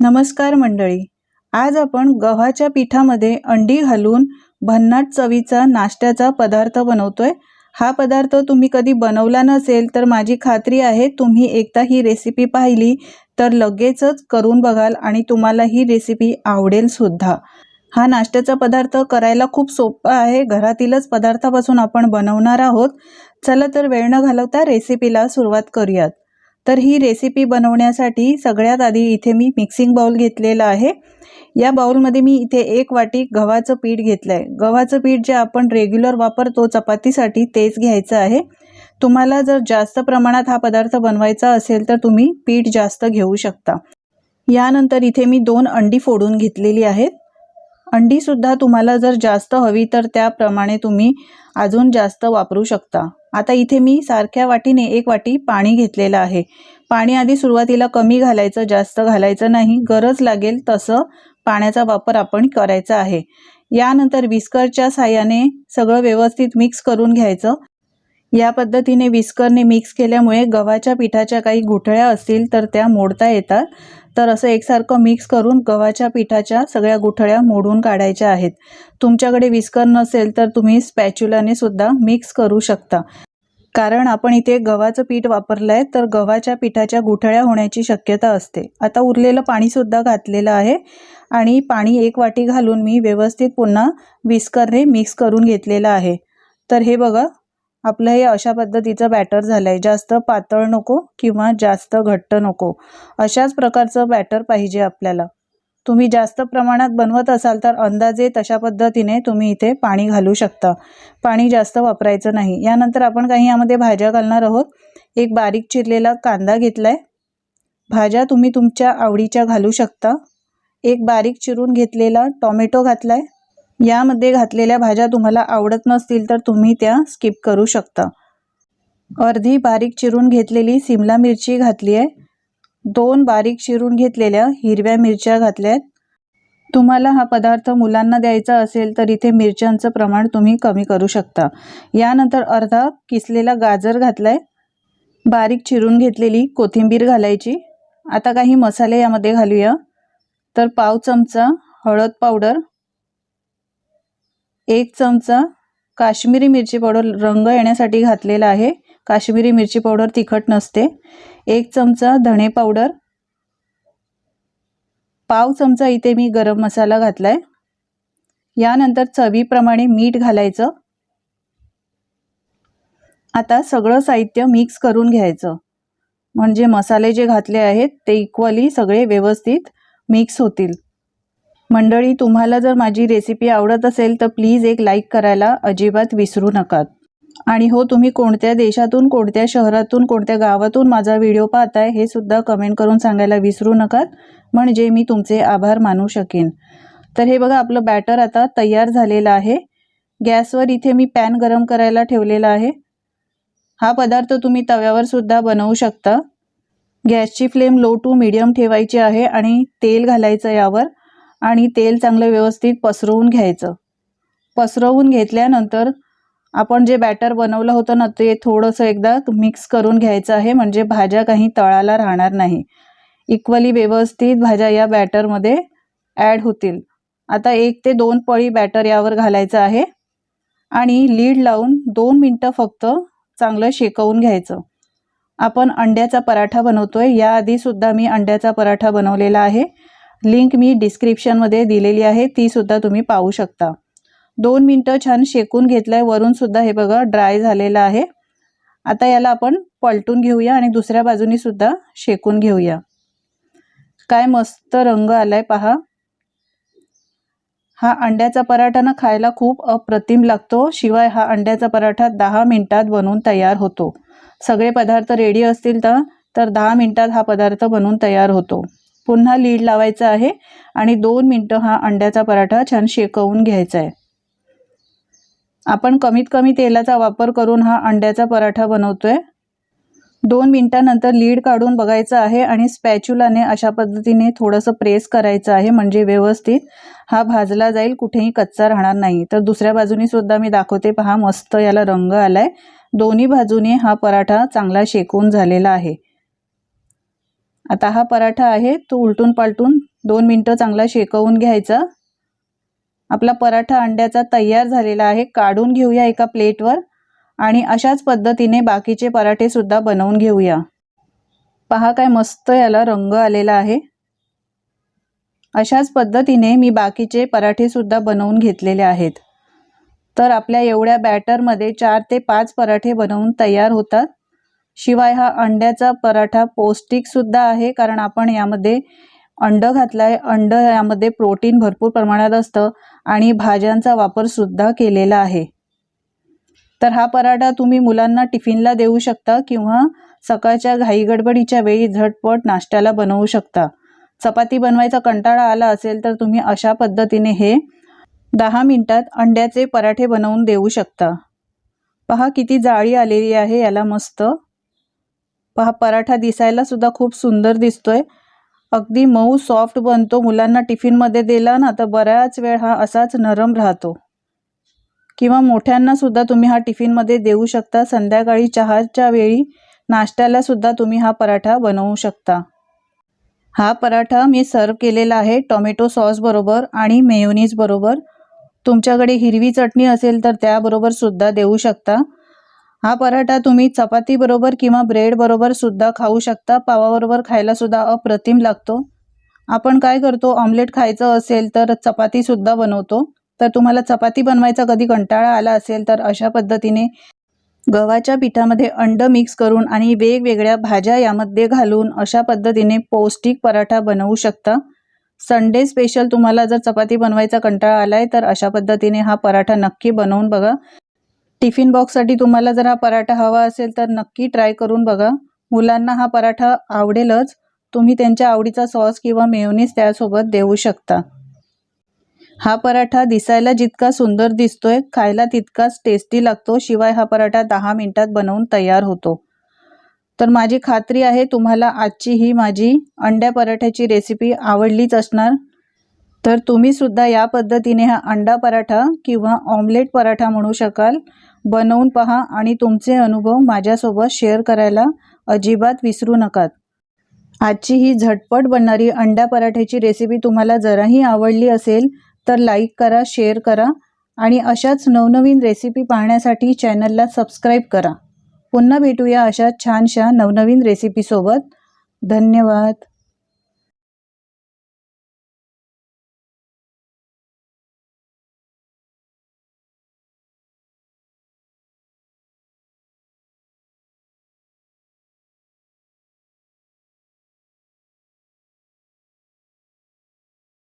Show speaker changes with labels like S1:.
S1: नमस्कार मंडळी. आज आपण गव्हाच्या पिठामध्ये अंडी घालून भन्नाट चवीचा नाश्त्याचा पदार्थ बनवतोय. हा पदार्थ तुम्ही कधी बनवला नसेल तर माझी खात्री आहे तुम्ही एकदा ही रेसिपी पाहिली तर लगेचच करून बघाल आणि तुम्हाला ही रेसिपी आवडेल सुद्धा. हा नाश्त्याचा पदार्थ करायला खूप सोपा आहे. घरातीलच पदार्थापासून आपण बनवणार आहोत. चला तर वेळ न घालवता रेसिपीला सुरुवात करूयात. तर ही रेसिपी बनवण्यासाठी सगळ्यात आधी इथे मी मिक्सिंग बाउल घेतलेला आहे. या बाउलमध्ये मी इथे एक वाटी गव्हाचं पीठ घेतलं आहे गव्हाचं पीठ जे आपण रेग्युलर वापरतो चपातीसाठी तेच घ्यायचं आहे. तुम्हाला जर जास्त प्रमाणात हा पदार्थ बनवायचा असेल तर तुम्ही पीठ जास्त घेऊ शकता. यानंतर इथे मी दोन अंडी फोडून घेतलेली आहेत. अंडीसुद्धा तुम्हाला जर जास्त हवी तर त्याप्रमाणे तुम्ही अजून जास्त वापरू शकता. आता इथे मी सारख्या वाटीने एक वाटी पाणी घेतलेलं आहे. पाणी आधी सुरुवातीला कमी घालायचं जास्त घालायचं नाही. गरज लागेल तसं पाण्याचा वापर आपण करायचा आहे. यानंतर विस्करच्या साह्याने सगळं व्यवस्थित मिक्स करून घ्यायचं. या पद्धतीने विस्करने मिक्स केल्यामुळे गव्हाच्या पिठाच्या काही गुठळ्या असतील तर त्या मोडता येतात. तर असं एकसारखं मिक्स करून गव्हाच्या पिठाच्या सगळ्या गुठळ्या मोडून काढायच्या आहेत. तुमच्याकडे विस्कर नसेल तर तुम्ही स्पॅच्युलाने सुद्धा मिक्स करू शकता. कारण आपण इथे गव्हाचं पीठ वापरलं आहे तर गव्हाच्या पिठाच्या गुठळ्या होण्याची शक्यता असते. आता उरलेलं पाणीसुद्धा घातलेलं आहे आणि पाणी एक वाटी घालून मी व्यवस्थित पुन्हा विस्करने मिक्स करून घेतलेलं आहे. तर हे बघा आपलं हे अशा पद्धतीचं बॅटर झालं आहे जास्त पातळ नको किंवा जास्त घट्ट नको. अशाच प्रकारचं बॅटर पाहिजे आपल्याला. तुम्ही जास्त प्रमाणात बनवत असाल तर अंदाजे तशा पद्धतीने तुम्ही इथे पाणी घालू शकता. पाणी जास्त वापरायचं नाही. यानंतर आपण काही यामध्ये भाज्या घालणार आहोत. एक बारीक चिरलेला कांदा घेतला आहे भाज्या तुम्ही तुमच्या आवडीच्या घालू शकता. एक बारीक चिरून घेतलेला टॉमॅटो घातला आहे यामध्ये घातलेल्या भाज्या तुम्हाला आवडत नसतील तर तुम्ही त्या स्किप करू शकता. अर्धी बारीक चिरून घेतलेली सिमला मिरची घातली आहे. दोन बारीक चिरून घेतलेल्या हिरव्या मिरच्या घातल्या आहेत. तुम्हाला हा पदार्थ मुलांना द्यायचा असेल तर इथे मिरच्यांचं प्रमाण तुम्ही कमी करू शकता. यानंतर अर्धा किसलेला गाजर घातला आहे बारीक चिरून घेतलेली कोथिंबीर घालायची. आता काही मसाले यामध्ये घालूया. तर पाव चमचा हळद पावडर एक चमचा काश्मीरी मिरची पावडर रंग येण्यासाठी घातलेला आहे. काश्मीरी मिरची पावडर तिखट नसते. एक चमचा धणे पावडर. पाव चमचा इथे मी गरम मसाला घातला आहे यानंतर चवीप्रमाणे मीठ घालायचं. आता सगळं साहित्य मिक्स करून घ्यायचं. म्हणजे मसाले जे घातले आहेत ते इक्वली सगळे व्यवस्थित मिक्स होतील. मंडळी तुम्हाला जर माझी रेसिपी आवडत असेल तर प्लीज एक लाईक करायला अजिबात विसरू नका. आणि हो तुम्ही कोणत्या देशातून कोणत्या शहरातून कोणत्या गावातून माझा व्हिडिओ पाहताय हे सुद्धा कमेंट करून सांगायला विसरू नका. म्हणजे मी तुमचे आभार मानू शकेन. तर हे बघा आपलं बॅटर आता तयार झालेलं आहे. गॅसवर इथे मी पॅन गरम करायला ठेवलेला आहे. हा पदार्थ तुम्ही तव्यावर सुद्धा बनवू शकता. गॅसची फ्लेम लो टू मिडियम ठेवायची आहे आणि तेल घालायचं यावर. आणि तेल चांगलं व्यवस्थित पसरवून घ्यायचं. पसरवून घेतल्यानंतर आपण जे बॅटर बनवलं होतं ना ते थोडंसं एकदा मिक्स करून घ्यायचं आहे. म्हणजे भाज्या काही तळाला राहणार नाही. इक्वली व्यवस्थित भाज्या या बॅटरमध्ये ॲड होतील. आता एक ते दोन पळी बॅटर यावर घालायचं आहे. आणि लीड लावून दोन मिनटं फक्त चांगलं शेकवून घ्यायचं. आपण अंड्याचा पराठा बनवतोय. याआधीसुद्धा मी अंड्याचा पराठा बनवलेला आहे. लिंक मी डिस्क्रिप्शनमध्ये दिलेली आहे ती सुद्धा तुम्ही पाहू शकता. दोन मिनटं छान शेकून घेतलंय वरून सुद्धा हे बघा ड्राय झालेलं आहे. आता याला आपण पलटून घेऊया आणि दुसऱ्या बाजूनी सुद्धा शेकून घेऊया. काय मस्त रंग आलाय पहा. हा अंड्याचा पराठा ना खायला खूप अप्रतिम लागतो शिवाय हा अंड्याचा पराठा दहा मिनटात बनवून तयार होतो. सगळे पदार्थ रेडी असतील तर दहा मिनटात हा पदार्थ बनवून तयार होतो. पुन्हा लीड लावायचं आहे आणि दोन मिनटं हा अंड्याचा पराठा छान शेकवून घ्यायचा आहे. आपण कमीत कमी तेलाचा वापर करून हा अंड्याचा पराठा बनवतोय. दोन मिनटानंतर लीड काढून बघायचं आहे आणि स्पॅच्युलाने अशा पद्धतीने थोडंसं प्रेस करायचं आहे म्हणजे व्यवस्थित हा भाजला जाईल कुठेही कच्चा राहणार नाही. तर दुसऱ्या बाजूनी सुद्धा मी दाखवते. पहा मस्त याला रंग आलाय. दोन्ही बाजूने हा पराठा चांगला शेकून झालेला आहे. आता हा पराठा आहे तो उलटून पालटून दोन मिनटं चांगला शेकवून घ्यायचा. आपला पराठा अंड्याचा तयार झालेला आहे काढून घेऊया एका प्लेटवर आणि अशाच पद्धतीने बाकीचे पराठेसुद्धा बनवून घेऊया. पहा काय मस्त याला रंग आलेला आहे. अशाच पद्धतीने मी बाकीचे पराठेसुद्धा बनवून घेतलेले आहेत. तर आपल्या एवढ्या बॅटरमध्ये चार ते पाच पराठे बनवून तयार होतात. शिवाय हा अंड्याचा पराठा पौष्टिक सुद्धा आहे कारण आपण यामध्ये अंडं घातलं आहे अंड यामध्ये प्रोटीन भरपूर प्रमाणात असतं आणि भाज्यांचा वापर सुद्धा केलेला आहे. तर हा पराठा तुम्ही मुलांना टिफिनला देऊ शकता किंवा सकाळच्या घाईगडबडीच्या वेळी झटपट नाश्त्याला बनवू शकता. चपाती बनवायचा कंटाळा आला असेल तर तुम्ही अशा पद्धतीने हे दहा मिनिटात अंड्याचे पराठे बनवून देऊ शकता. पहा किती जाळी आलेली आहे याला मस्त पहा पराठा दिसायला सुद्धा खूप सुंदर दिसतोय. अगदी मऊ सॉफ्ट बनतो. मुलांना टिफिनमध्ये दिला ना तर बऱ्याच वेळ हा असाच नरम राहतो. किंवा मोठ्यांना सुद्धा तुम्ही हा टिफिनमध्ये देऊ शकता. संध्याकाळी चहाच्या वेळी नाश्त्याला सुद्धा तुम्ही हा पराठा बनवू शकता. हा पराठा मी सर्व केलेला आहे. टोमॅटो सॉस बरोबर आणि मेयोनीज बरोबर. तुमच्याकडे हिरवी चटणी असेल तर त्याबरोबर सुद्धा देऊ शकता. हा पराठा तुम्ही चपाती बरोबर किंवा ब्रेड बरोबर सुद्धा खाऊ शकता. पावाबरोबर खायला सुद्धा अप्रतिम लागतो. आपण काय करतो? ऑमलेट खायचं असेल तर चपाती सुद्धा बनवतो. तर तुम्हाला चपाती बनवायचा कधी कंटाळा आला असेल तर अशा पद्धतीने गव्हाच्या पिठामध्ये अंड मिक्स करून आणि वेगवेगळ्या भाज्या यामध्ये घालून अशा पद्धतीने पौष्टिक पराठा बनवू शकता. संडे स्पेशल तुम्हाला जर चपाती बनवायचा कंटाळा आलाय तर अशा पद्धतीने हा पराठा नक्की बनवून बघा. टिफिन बॉक्ससाठी तुम्हाला जर हा पराठा हवा असेल तर नक्की ट्राय करून बघा. मुलांना हा पराठा आवडेलच. तुम्ही त्यांच्या आवडीचा सॉस किंवा मेयोनीज त्यासोबत देऊ शकता. हा पराठा दिसायला जितका सुंदर दिसतोय खायला तितकाच टेस्टी लागतो. शिवाय हा पराठा दहा मिनिटात बनवून तयार होतो. तर माझी खात्री आहे तुम्हाला आजची ही माझी अंड्या पराठ्याची रेसिपी आवडलीच असणार. तर तुम्ही सुद्धा या पद्धतीने हा अंडा पराठा किंवा ऑमलेट पराठा म्हणू शकाल बनवून पहा आणि तुमचे अनुभव माझ्यासोबत शेअर करायला अजिबात विसरू नकात. आजची ही झटपट बनणारी अंडा पराठ्याची रेसिपी तुम्हाला जराही आवडली असेल तर लाईक करा शेअर करा आणि अशाच नवनवीन रेसिपी पाहण्यासाठी चॅनलला सबस्क्राईब करा. पुन्हा भेटूया अशा छानशा नवनवीन रेसिपीसोबत धन्यवाद.